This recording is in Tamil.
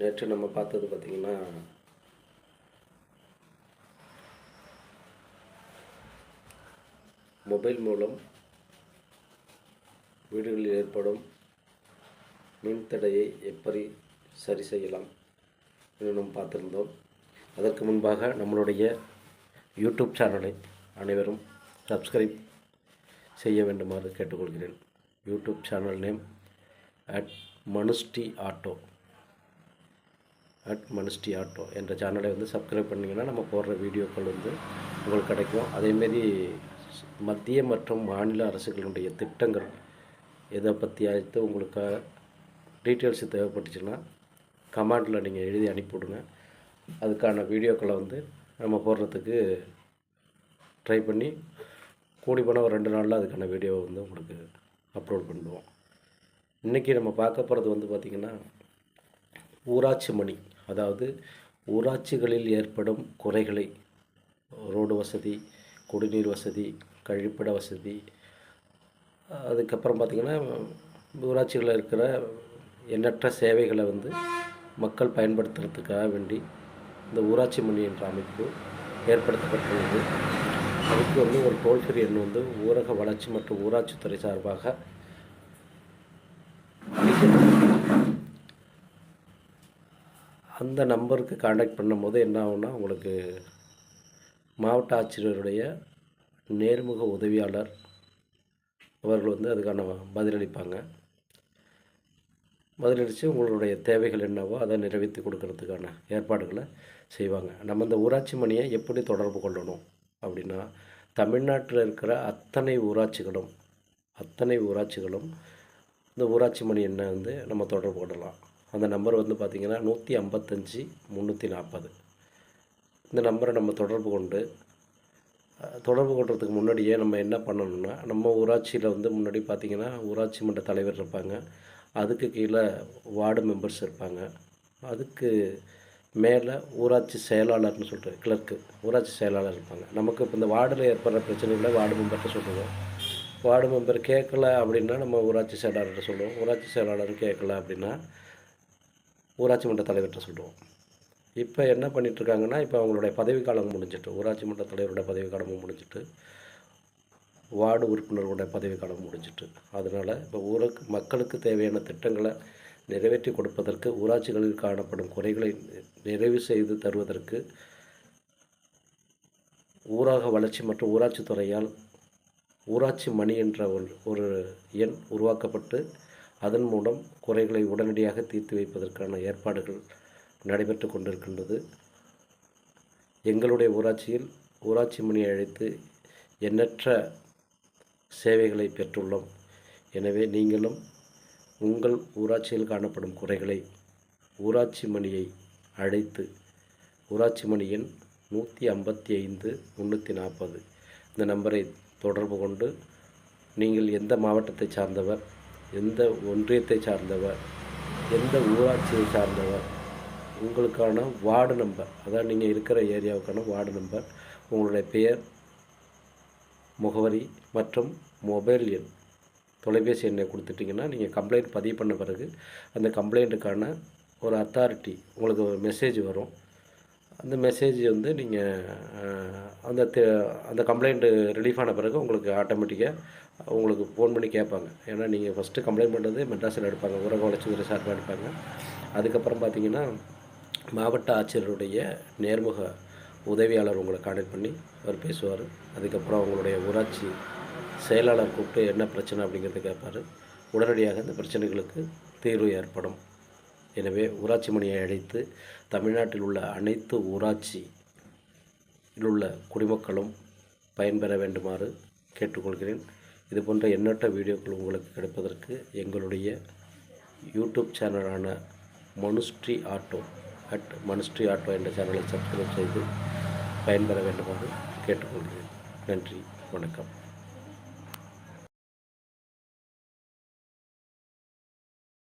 நேற்று நம்ம பார்த்தது பார்த்திங்கன்னா மொபைல் மூலம் வீடுகளில் ஏற்படும் மின்தடையை எப்படி சரி செய்யலாம் என்று நாம் பார்த்திருந்தோம். அதற்கு முன்பாக நம்மளுடைய யூடியூப் சேனலை அனைவரும் சப்ஸ்கிரைப் செய்ய வேண்டுமாறு கேட்டுக்கொள்கிறேன். யூடியூப் சேனல் நேம் அட் மனுஸ்டி ஆட்டோ. அட் மனுஷ்டி ஆட்டோ என்ற சேனலை வந்து சப்ஸ்கிரைப் பண்ணிங்கன்னா நம்ம போடுற வீடியோக்கள் வந்து உங்களுக்கு கிடைக்கும். அதேமாரி மத்திய மற்றும் மாநில அரசுகளுடைய திட்டங்கள் எதை பற்றி அழைத்து உங்களுக்கு டீட்டெயில்ஸ் தேவைப்பட்டுச்சுன்னா கமெண்டில் நீங்கள் எழுதி அனுப்பிவிடுங்க. அதுக்கான வீடியோக்களை வந்து நம்ம போடுறதுக்கு ட்ரை பண்ணி கூடி போனால் ஒரு ரெண்டு நாளில் அதுக்கான வீடியோவை வந்து உங்களுக்கு அப்லோட் பண்ணுவோம். இன்றைக்கி நம்ம பார்க்க போகிறது வந்து பார்த்திங்கன்னா ஊராட்சி மணி அதாவது ஊராட்சிகளில் ஏற்படும் குறைகளை ரோடு வசதி குடிநீர் வசதி கழிப்பிட வசதி அதுக்கப்புறம் பார்த்திங்கன்னா ஊராட்சிகளில் இருக்கிற எண்ணற்ற சேவைகளை வந்து மக்கள் பயன்படுத்துறதுக்காக வேண்டி இந்த ஊராட்சி மணி என்ற அமைப்பு ஏற்படுத்தப்பட்டுள்ளது. அதுக்கு வந்து ஒரு டோல் ஃப்ரீ எண் வந்து ஊரக வளர்ச்சி மற்றும் ஊராட்சித்துறை சார்பாக அந்த நம்பருக்கு காண்டாக்ட் பண்ணும்போது என்ன ஆகும்னா உங்களுக்கு மாவட்ட ஆட்சியருடைய நேர்முக உதவியாளர் அவர்கள் வந்து அதுக்கான பதிலளிப்பாங்க. பதிலளித்து உங்களுடைய தேவைகள் என்னவோ அதை நிறைவேற்றி கொடுக்கறதுக்கான ஏற்பாடுகளை செய்வாங்க. நம்ம இந்த ஊராட்சி மணியை எப்படி தொடர்பு கொள்ளணும் அப்படின்னா தமிழ்நாட்டில் இருக்கிற அத்தனை ஊராட்சிகளும் அத்தனை ஊராட்சிகளும் இந்த ஊராட்சி மணி என்ன வந்து நம்ம தொடர்பு கொள்ளலாம். அந்த நம்பர் வந்து பார்த்திங்கன்னா நூற்றி ஐம்பத்தஞ்சு முந்நூற்றி நாற்பது இந்த நம்பரை நம்ம தொடர்பு கொண்டு தொடர்பு கொள்றதுக்கு முன்னாடியே நம்ம என்ன பண்ணணும்னா நம்ம ஊராட்சியில் வந்து முன்னாடி பார்த்திங்கன்னா ஊராட்சி மன்ற தலைவர் இருப்பாங்க. அதுக்கு கீழே வார்டு மெம்பர்ஸ் இருப்பாங்க. அதுக்கு மேலே ஊராட்சி செயலாளர்னு சொல்லிட்டு கிளர்க்கு ஊராட்சி செயலாளர் இருப்பாங்க. நமக்கு இப்போ இந்த வார்டில் ஏற்படுற பிரச்சனைகளை வார்டு மெம்பர்கிட்ட சொல்லுவோம். வார்டு மெம்பர் கேட்கல அப்படின்னா நம்ம ஊராட்சி செயலாளர்கிட்ட சொல்லுவோம். ஊராட்சி செயலாளர் கேட்கல அப்படின்னா ஊராட்சி மன்ற தலைவர்கிட்ட சொல்லுவோம் இப்போ என்ன பண்ணிகிட்ருக்காங்கன்னா இப்போ அவங்களுடைய பதவிக்காலம் முடிஞ்சிட்டு ஊராட்சி மன்ற தலைவருடைய பதவிக்காலமும் முடிஞ்சிட்டு வார்டு உறுப்பினர்களுடைய பதவிக்காலம் முடிஞ்சிட்டு அதனால் இப்போ ஊருக்கு மக்களுக்கு தேவையான திட்டங்களை நிறைவேற்றி கொடுப்பதற்கு ஊராட்சிகளில் காணப்படும் குறைகளை நிறைவு செய்து தருவதற்கு ஊரக வளர்ச்சி மற்றும் ஊராட்சி துறையால் ஊராட்சி மணி என்ற ஒரு ஒரு எண் உருவாக்கப்பட்டு அதன் மூலம் குறைகளை உடனடியாக தீர்த்து வைப்பதற்கான ஏற்பாடுகள் நடைபெற்று கொண்டிருக்கின்றது. எங்களுடைய ஊராட்சியில் ஊராட்சி மணியை அழைத்து எண்ணற்ற சேவைகளை பெற்றுள்ளோம். எனவே நீங்களும் உங்கள் ஊராட்சியில் காணப்படும் குறைகளை ஊராட்சி மணியை அழைத்து ஊராட்சி மணி எண் நூற்றி ஐம்பத்தி ஐந்து முந்நூற்றி நாற்பது. இந்த நம்பரை தொடர்பு கொண்டு நீங்கள் எந்த மாவட்டத்தை சார்ந்தவர் எந்த ஒன்றியத்தை சார்ந்தவர் எந்த ஊராட்சியை சார்ந்தவர் உங்களுக்கான வார்டு நம்பர் அதாவது நீங்கள் இருக்கிற ஏரியாவுக்கான வார்டு நம்பர் உங்களுடைய பெயர் முகவரி மற்றும் மொபைல் எண் தொலைபேசி எண்ணை கொடுத்துட்டிங்கன்னா நீங்கள் கம்ப்ளைண்ட் பதிவு பண்ண பிறகு அந்த கம்ப்ளைண்ட்டுக்கான ஒரு அத்தாரிட்டி உங்களுக்கு ஒரு மெசேஜ் வரும். அந்த மெசேஜ் வந்து நீங்கள் அந்த அந்த கம்ப்ளைண்ட்டு ரிலீஃப் ஆன பிறகு உங்களுக்கு ஆட்டோமேட்டிக்காக உங்களுக்கு ஃபோன் பண்ணி கேட்பாங்க. ஏன்னா நீங்கள் ஃபஸ்ட்டு கம்ப்ளைண்ட் பண்ணுறது மெட்ராஸில் எடுப்பாங்க ஊரக வளர்ச்சித்துறை சார்பாக எடுப்பாங்க. அதுக்கப்புறம் பார்த்தீங்கன்னா மாவட்ட ஆட்சியருடைய நேர்முக உதவியாளர் உங்களை கான்டாக்ட் பண்ணி அவர் பேசுவார். அதுக்கப்புறம் அவங்களுடைய ஊராட்சி செயலாளர் கூப்பிட்டு என்ன பிரச்சனை அப்படிங்கிறத கேட்பார். உடனடியாக இந்த பிரச்சனைகளுக்கு தீர்வு ஏற்படும். எனவே ஊராட்சி மணியை அழைத்து தமிழ்நாட்டில் உள்ள அனைத்து ஊராட்சியில் உள்ள குடிமக்களும் பயன்பெற வேண்டுமாறு கேட்டுக்கொள்கிறேன். இது போன்ற எண்ணற்ற வீடியோக்கள் உங்களுக்கு கிடைப்பதற்கு எங்களுடைய YouTube சேனலான Manustri auto at Manustri auto என்ற சேனலை சப்ஸ்கிரைப் செய்து பயன்பெற வேண்டுமாறு கேட்டுக்கொள்கிறேன். நன்றி வணக்கம்.